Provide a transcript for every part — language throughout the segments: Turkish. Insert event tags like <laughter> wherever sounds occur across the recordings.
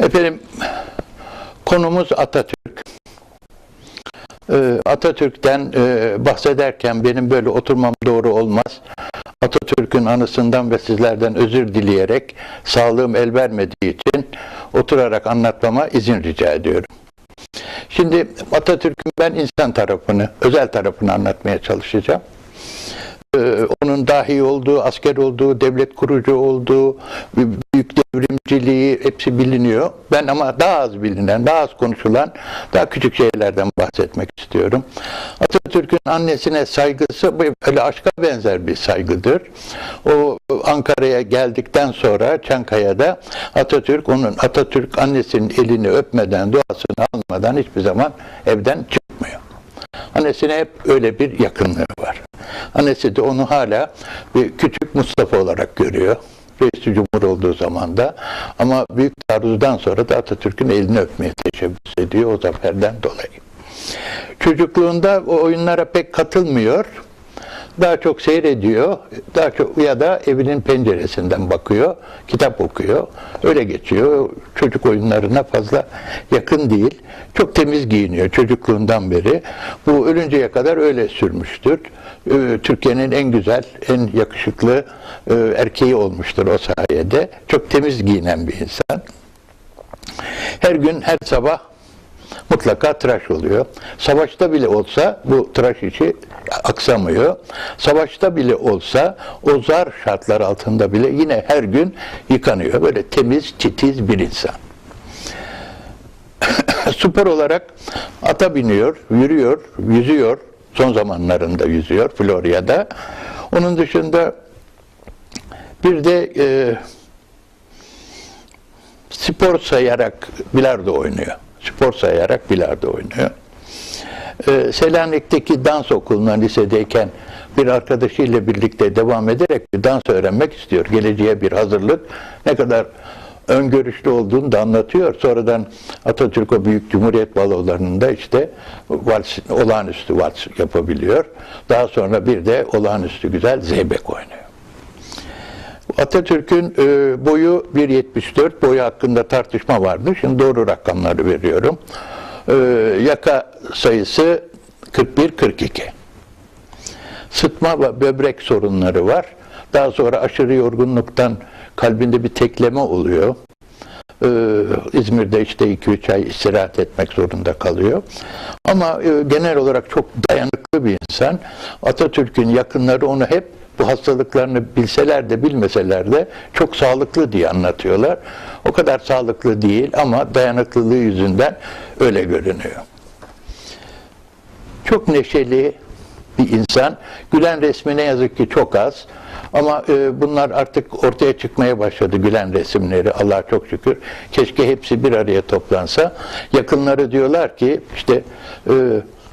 Efendim konumuz Atatürk. Ee, Atatürk'ten e, bahsederken benim böyle oturmam doğru olmaz. Atatürk'ün anısından ve sizlerden özür dileyerek sağlığım el vermediği için oturarak anlatmama izin rica ediyorum. Şimdi Atatürk'ün ben insan tarafını, özel tarafını anlatmaya çalışacağım. Ee, onun dahi olduğu, asker olduğu, devlet kurucu olduğu, büyük devrimciliği hepsi biliniyor. Ben ama daha az bilinen, daha az konuşulan, daha küçük şeylerden bahsetmek istiyorum. Atatürk'ün annesine saygısı böyle aşka benzer bir saygıdır. O Ankara'ya geldikten sonra Çankaya'da Atatürk onun Atatürk annesinin elini öpmeden, duasını almadan hiçbir zaman evden çıkmıyor. Annesine hep öyle bir yakınlığı var. Annesi de onu hala bir küçük Mustafa olarak görüyor. Reis Cumhur olduğu zaman da. Ama büyük taarruzdan sonra da Atatürk'ün elini öpmeye teşebbüs ediyor o zaferden dolayı. Çocukluğunda o oyunlara pek katılmıyor. Daha çok seyrediyor. Daha çok ya da evinin penceresinden bakıyor, kitap okuyor. Öyle geçiyor. Çocuk oyunlarına fazla yakın değil. Çok temiz giyiniyor çocukluğundan beri. Bu ölünceye kadar öyle sürmüştür. Ee, Türkiye'nin en güzel, en yakışıklı e, erkeği olmuştur o sayede. Çok temiz giyinen bir insan. Her gün, her sabah mutlaka tıraş oluyor. Savaşta bile olsa bu tıraş işi aksamıyor. Savaşta bile olsa o zar şartlar altında bile yine her gün yıkanıyor. Böyle temiz, titiz bir insan. <coughs> Spor olarak ata biniyor, yürüyor, yüzüyor. Son zamanlarında yüzüyor Florya'da. Onun dışında bir de e, spor sayarak bilardo oynuyor. Spor sayarak bilardo oynuyor. Ee, Selanik'teki dans okuluna lisedeyken bir arkadaşıyla birlikte devam ederek bir dans öğrenmek istiyor. Geleceğe bir hazırlık. Ne kadar öngörüşlü olduğunu da anlatıyor. Sonradan Atatürk o büyük Cumhuriyet balolarında işte vals, olağanüstü vals yapabiliyor. Daha sonra bir de olağanüstü güzel zeybek oynuyor. Atatürk'ün e, boyu 1.74, boyu hakkında tartışma vardı. Şimdi doğru rakamları veriyorum. E, yaka sayısı 41-42. Sıtma ve böbrek sorunları var. Daha sonra aşırı yorgunluktan kalbinde bir tekleme oluyor. Ee, İzmir'de işte 2-3 ay istirahat etmek zorunda kalıyor. Ama e, genel olarak çok dayanıklı bir insan. Atatürk'ün yakınları onu hep bu hastalıklarını bilseler de bilmeseler de çok sağlıklı diye anlatıyorlar. O kadar sağlıklı değil ama dayanıklılığı yüzünden öyle görünüyor. Çok neşeli bir insan. Gülen resmi ne yazık ki çok az. Ama e, bunlar artık ortaya çıkmaya başladı gülen resimleri. Allah'a çok şükür. Keşke hepsi bir araya toplansa. Yakınları diyorlar ki işte e,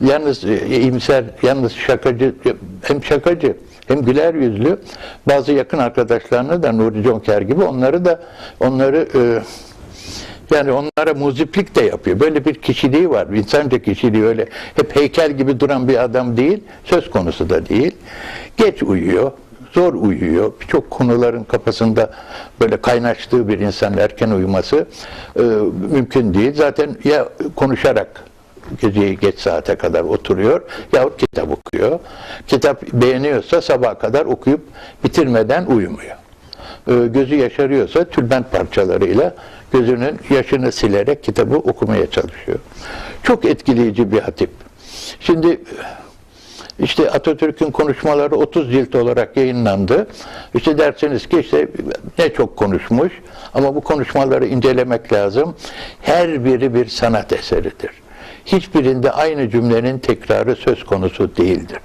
yalnız e, iyimser, yalnız şakacı, hem şakacı hem güler yüzlü bazı yakın arkadaşlarını da Nuri Conker gibi onları da onları e, yani onlara muziplik de yapıyor. Böyle bir kişiliği var. İnsanca kişiliği öyle hep heykel gibi duran bir adam değil. Söz konusu da değil. Geç uyuyor. Zor uyuyor. Birçok konuların kafasında böyle kaynaştığı bir insanın erken uyuması e, mümkün değil. Zaten ya konuşarak geceyi geç saate kadar oturuyor yahut kitap okuyor. Kitap beğeniyorsa sabaha kadar okuyup bitirmeden uyumuyor. Ee, gözü yaşarıyorsa tülbent parçalarıyla gözünün yaşını silerek kitabı okumaya çalışıyor. Çok etkileyici bir hatip. Şimdi işte Atatürk'ün konuşmaları 30 cilt olarak yayınlandı. İşte dersiniz ki işte ne çok konuşmuş ama bu konuşmaları incelemek lazım. Her biri bir sanat eseridir. Hiçbirinde aynı cümlenin tekrarı söz konusu değildir.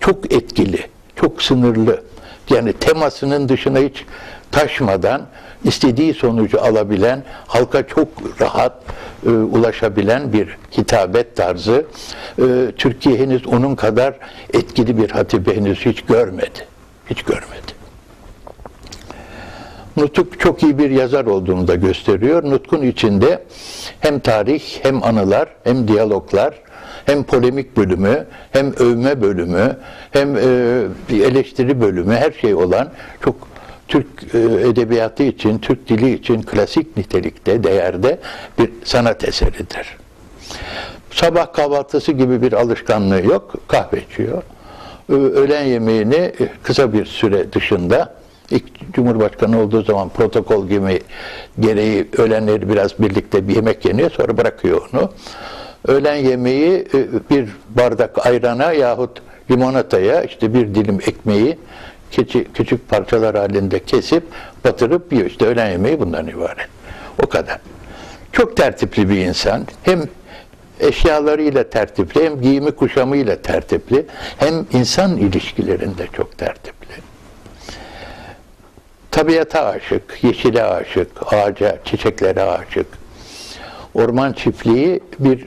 Çok etkili, çok sınırlı. Yani temasının dışına hiç taşmadan istediği sonucu alabilen, halka çok rahat e, ulaşabilen bir hitabet tarzı. E, Türkiye henüz onun kadar etkili bir hatibi henüz hiç görmedi. Hiç görmedi. Nutuk çok iyi bir yazar olduğunu da gösteriyor. Nutkun içinde hem tarih, hem anılar, hem diyaloglar, hem polemik bölümü, hem övme bölümü, hem e, eleştiri bölümü, her şey olan çok Türk e, edebiyatı için, Türk dili için klasik nitelikte, değerde bir sanat eseridir. Sabah kahvaltısı gibi bir alışkanlığı yok, kahve içiyor. Öğlen yemeğini e, kısa bir süre dışında, ilk Cumhurbaşkanı olduğu zaman protokol gibi gereği öğlenleri biraz birlikte bir yemek yeniyor, sonra bırakıyor onu. Öğlen yemeği e, bir bardak ayrana yahut limonataya işte bir dilim ekmeği küçük, küçük parçalar halinde kesip batırıp yiyor. İşte öğlen yemeği bundan ibaret. O kadar. Çok tertipli bir insan. Hem eşyalarıyla tertipli, hem giyimi kuşamıyla tertipli, hem insan ilişkilerinde çok tertipli. Tabiata aşık, yeşile aşık, ağaca, çiçeklere aşık. Orman çiftliği bir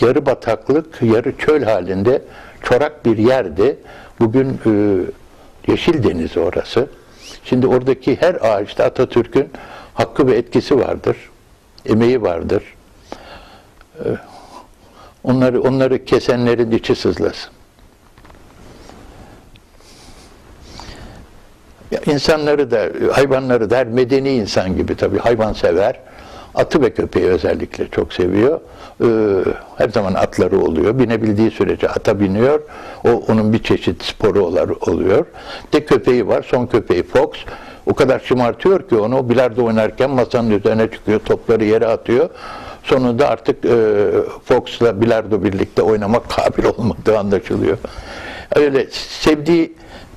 yarı bataklık, yarı çöl halinde çorak bir yerdi. Bugün e, Yeşil Deniz orası. Şimdi oradaki her ağaçta Atatürk'ün hakkı ve etkisi vardır. Emeği vardır. E, onları onları kesenlerin içi sızlasın. İnsanları da, hayvanları da her medeni insan gibi tabii hayvan sever. Atı ve köpeği özellikle çok seviyor. Ee, her zaman atları oluyor. Binebildiği sürece ata biniyor. O onun bir çeşit sporu oluyor. De köpeği var. Son köpeği Fox. O kadar şımartıyor ki onu bilardo oynarken masanın üzerine çıkıyor. Topları yere atıyor. Sonunda artık e, Fox'la bilardo birlikte oynamak <laughs> kabil olmadığı anlaşılıyor. Öyle sevdiği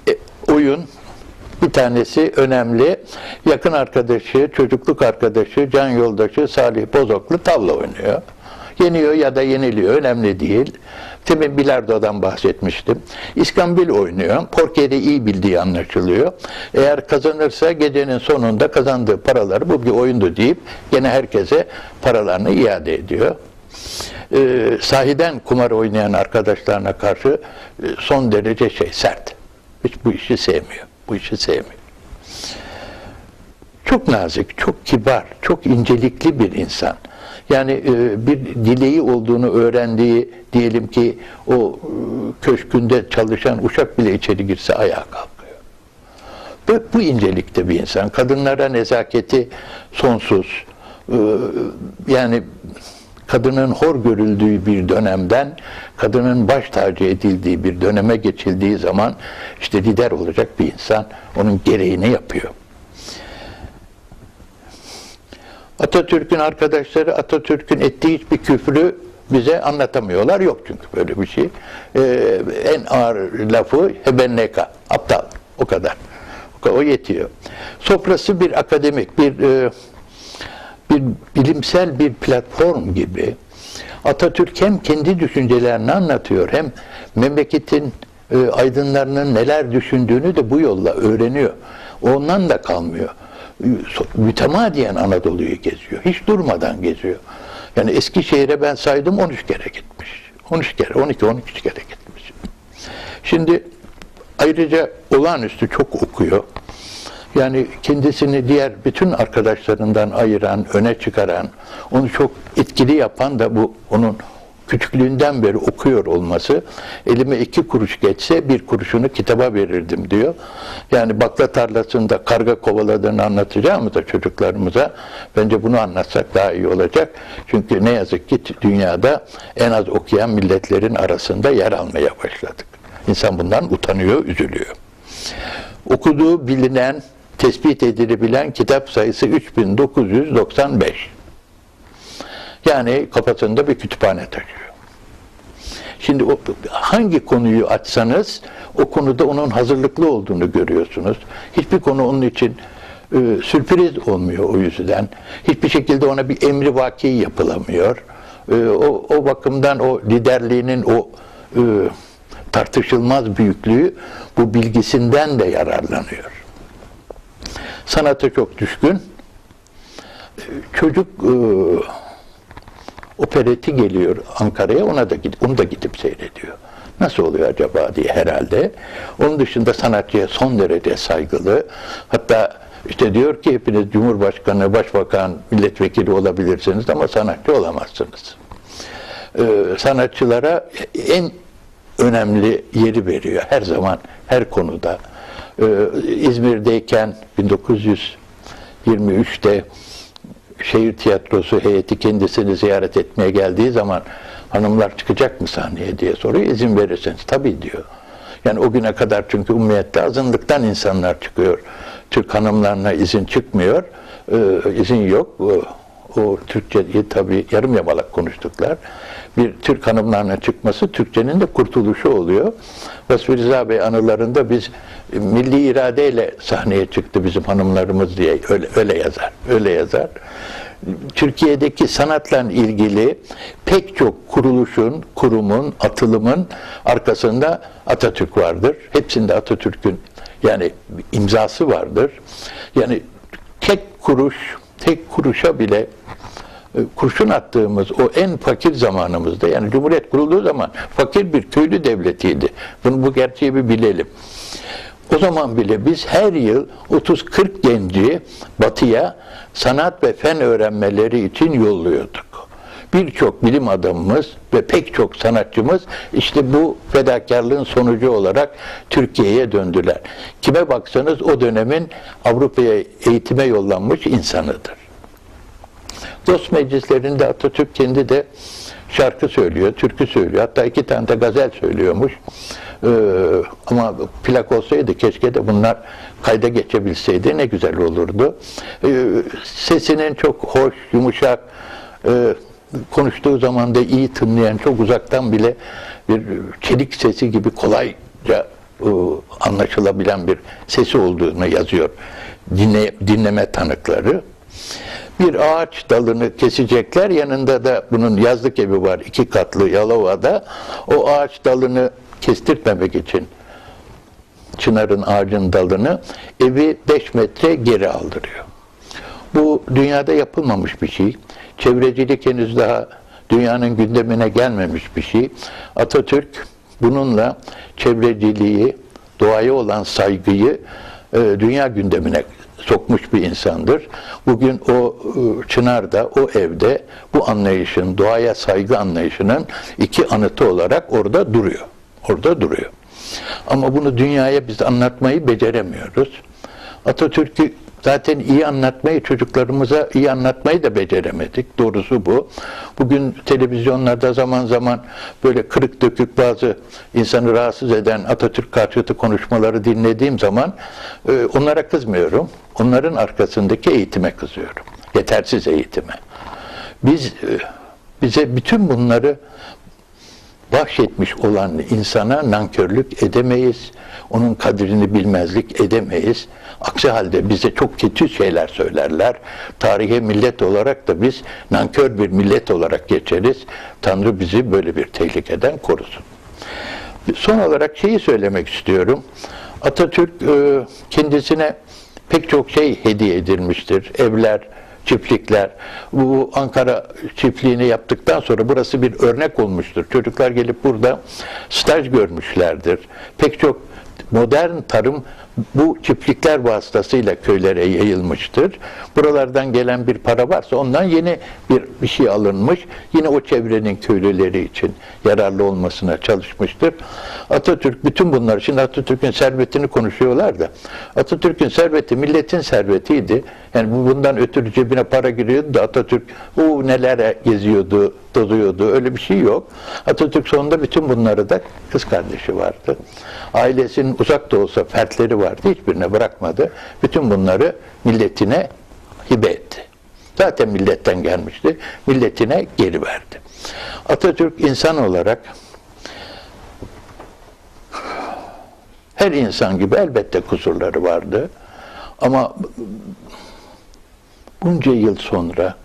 e, oyun bir tanesi önemli. Yakın arkadaşı, çocukluk arkadaşı, can yoldaşı Salih Bozoklu tavla oynuyor. Yeniyor ya da yeniliyor, önemli değil. Temin Bilardo'dan bahsetmiştim. İskambil oynuyor. Porkeri iyi bildiği anlaşılıyor. Eğer kazanırsa gecenin sonunda kazandığı paraları bu bir oyundu deyip gene herkese paralarını iade ediyor. Ee, sahiden kumar oynayan arkadaşlarına karşı e, son derece şey sert. Hiç bu işi sevmiyor. Bu işi sevmiyor. Çok nazik, çok kibar, çok incelikli bir insan. Yani e, bir dileği olduğunu öğrendiği diyelim ki o e, köşkünde çalışan uşak bile içeri girse ayağa kalkıyor. Bu, incelikte bir insan. Kadınlara nezaketi sonsuz. E, yani kadının hor görüldüğü bir dönemden kadının baş tacı edildiği bir döneme geçildiği zaman işte lider olacak bir insan onun gereğini yapıyor. Atatürk'ün arkadaşları Atatürk'ün ettiği hiçbir küfrü bize anlatamıyorlar. Yok çünkü böyle bir şey. Ee, en ağır lafı hebenneka, aptal. O kadar. O, yetiyor. Sofrası bir akademik, bir e, bir bilimsel bir platform gibi Atatürk hem kendi düşüncelerini anlatıyor hem memleketin e, aydınlarının neler düşündüğünü de bu yolla öğreniyor. Ondan da kalmıyor. E, Mütemadiyen Anadolu'yu geziyor. Hiç durmadan geziyor. Yani Eskişehir'e ben saydım 13 kere gitmiş. 13 kere, 12 13 kere gitmiş. Şimdi ayrıca olağanüstü çok okuyor. Yani kendisini diğer bütün arkadaşlarından ayıran, öne çıkaran, onu çok etkili yapan da bu onun küçüklüğünden beri okuyor olması. Elime iki kuruş geçse bir kuruşunu kitaba verirdim diyor. Yani bakla tarlasında karga kovaladığını anlatacağım da çocuklarımıza. Bence bunu anlatsak daha iyi olacak. Çünkü ne yazık ki dünyada en az okuyan milletlerin arasında yer almaya başladık. İnsan bundan utanıyor, üzülüyor. Okuduğu bilinen, tespit edilebilen kitap sayısı 3995. Yani kafasında bir kütüphane taşıyor. Şimdi o, hangi konuyu açsanız o konuda onun hazırlıklı olduğunu görüyorsunuz. Hiçbir konu onun için e, sürpriz olmuyor o yüzden. Hiçbir şekilde ona bir emri vaki yapılamıyor. E, o, o bakımdan o liderliğinin o e, tartışılmaz büyüklüğü bu bilgisinden de yararlanıyor. Sanata çok düşkün. Çocuk e, opereti geliyor Ankara'ya ona da gidip onu da gidip seyrediyor. Nasıl oluyor acaba diye herhalde. Onun dışında sanatçıya son derece saygılı. Hatta işte diyor ki hepiniz Cumhurbaşkanı, Başbakan, milletvekili olabilirsiniz ama sanatçı olamazsınız. Ee, sanatçılara en önemli yeri veriyor her zaman, her konuda. Ee, İzmir'deyken 1923'te şehir tiyatrosu heyeti kendisini ziyaret etmeye geldiği zaman hanımlar çıkacak mı sahneye diye soruyor. İzin verirseniz tabii diyor. Yani o güne kadar çünkü umumiyette azınlıktan insanlar çıkıyor. Türk hanımlarına izin çıkmıyor. Ee, izin yok. O, o Türkçeyi tabii yarım yamalak konuştuklar. Bir Türk hanımlarına çıkması Türkçenin de kurtuluşu oluyor. Vasfi Rıza Bey anılarında biz e, milli iradeyle sahneye çıktı bizim hanımlarımız diye öyle, öyle yazar. Öyle yazar. Türkiye'deki sanatla ilgili pek çok kuruluşun, kurumun, atılımın arkasında Atatürk vardır. Hepsinde Atatürk'ün yani imzası vardır. Yani tek kuruş, tek kuruşa bile kurşun attığımız o en fakir zamanımızda yani Cumhuriyet kurulduğu zaman fakir bir köylü devletiydi. Bunu bu gerçeği bir bilelim. O zaman bile biz her yıl 30-40 genci batıya sanat ve fen öğrenmeleri için yolluyorduk. Birçok bilim adamımız ve pek çok sanatçımız işte bu fedakarlığın sonucu olarak Türkiye'ye döndüler. Kime baksanız o dönemin Avrupa'ya eğitime yollanmış insanıdır. Dost meclislerinde Atatürk kendi de şarkı söylüyor, türkü söylüyor. Hatta iki tane de gazel söylüyormuş. Ee, ama plak olsaydı keşke de bunlar kayda geçebilseydi ne güzel olurdu. Ee, sesinin çok hoş, yumuşak, e, konuştuğu zaman da iyi tınlayan, çok uzaktan bile bir çelik sesi gibi kolayca e, anlaşılabilen bir sesi olduğunu yazıyor dinle, dinleme tanıkları. Bir ağaç dalını kesecekler. Yanında da bunun yazlık evi var. iki katlı Yalova'da. O ağaç dalını kestirtmemek için çınarın ağacın dalını evi 5 metre geri aldırıyor. Bu dünyada yapılmamış bir şey. Çevrecilik henüz daha dünyanın gündemine gelmemiş bir şey. Atatürk bununla çevreciliği, doğaya olan saygıyı e, dünya gündemine sokmuş bir insandır. Bugün o e, Çınar'da, o evde bu anlayışın, doğaya saygı anlayışının iki anıtı olarak orada duruyor. Orada duruyor. Ama bunu dünyaya biz anlatmayı beceremiyoruz. Atatürk'ü zaten iyi anlatmayı, çocuklarımıza iyi anlatmayı da beceremedik. Doğrusu bu. Bugün televizyonlarda zaman zaman böyle kırık dökük bazı insanı rahatsız eden Atatürk karşıtı konuşmaları dinlediğim zaman e, onlara kızmıyorum. Onların arkasındaki eğitime kızıyorum. Yetersiz eğitime. Biz e, bize bütün bunları bahşetmiş olan insana nankörlük edemeyiz. Onun kadrini bilmezlik edemeyiz. Aksi halde bize çok kötü şeyler söylerler. Tarihe millet olarak da biz nankör bir millet olarak geçeriz. Tanrı bizi böyle bir tehlikeden korusun. Son olarak şeyi söylemek istiyorum. Atatürk e, kendisine pek çok şey hediye edilmiştir. Evler, çiftlikler. Bu Ankara çiftliğini yaptıktan sonra burası bir örnek olmuştur. Çocuklar gelip burada staj görmüşlerdir. Pek çok modern tarım bu çiftlikler vasıtasıyla köylere yayılmıştır. Buralardan gelen bir para varsa ondan yeni bir bir şey alınmış. Yine o çevrenin köylüleri için yararlı olmasına çalışmıştır. Atatürk bütün bunlar şimdi Atatürk'ün servetini konuşuyorlar da Atatürk'ün serveti milletin servetiydi. Yani bu bundan ötürü cebine para giriyordu da Atatürk o nelere geziyordu, tozuyordu. Öyle bir şey yok. Atatürk sonunda bütün bunları da kız kardeşi vardı. Ailesinin uzak da olsa fertleri vardı. Hiçbirine bırakmadı. Bütün bunları milletine hibe etti. Zaten milletten gelmişti. Milletine geri verdi. Atatürk insan olarak her insan gibi elbette kusurları vardı. Ama bunca yıl sonra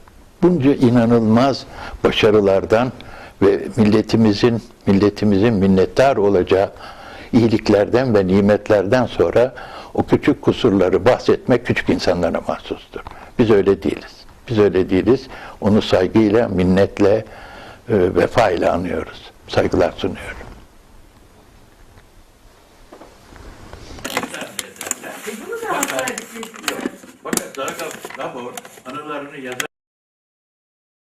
bunca inanılmaz başarılardan ve milletimizin milletimizin minnettar olacağı iyiliklerden ve nimetlerden sonra o küçük kusurları bahsetmek küçük insanlara mahsustur. Biz öyle değiliz. Biz öyle değiliz. Onu saygıyla, minnetle, e, vefa ile anıyoruz. Saygılar sunuyorum. Bunu da hastanelik Fakat daha, daha anılarını yazar.